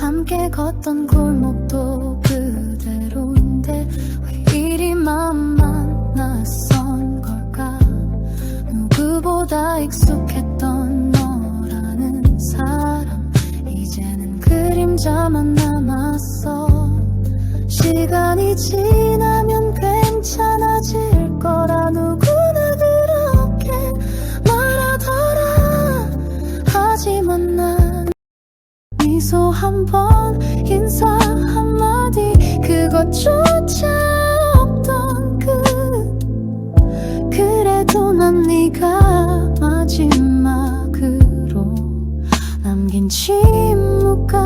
함께 걷던 골목도 그대로인데 왜 이리 마음만 낯선 걸까? 누구보다 익숙했던 너라는 사람. 이제는 그림자만 남았어. 시간이 지나면 괜찮아질 거라. 누구나 그렇게 말하더라. 하지만 난 미소 한 번 인사 한마디. 그것조차 없던 그 그래도 난 네가 마지막으로 남긴 침묵까지도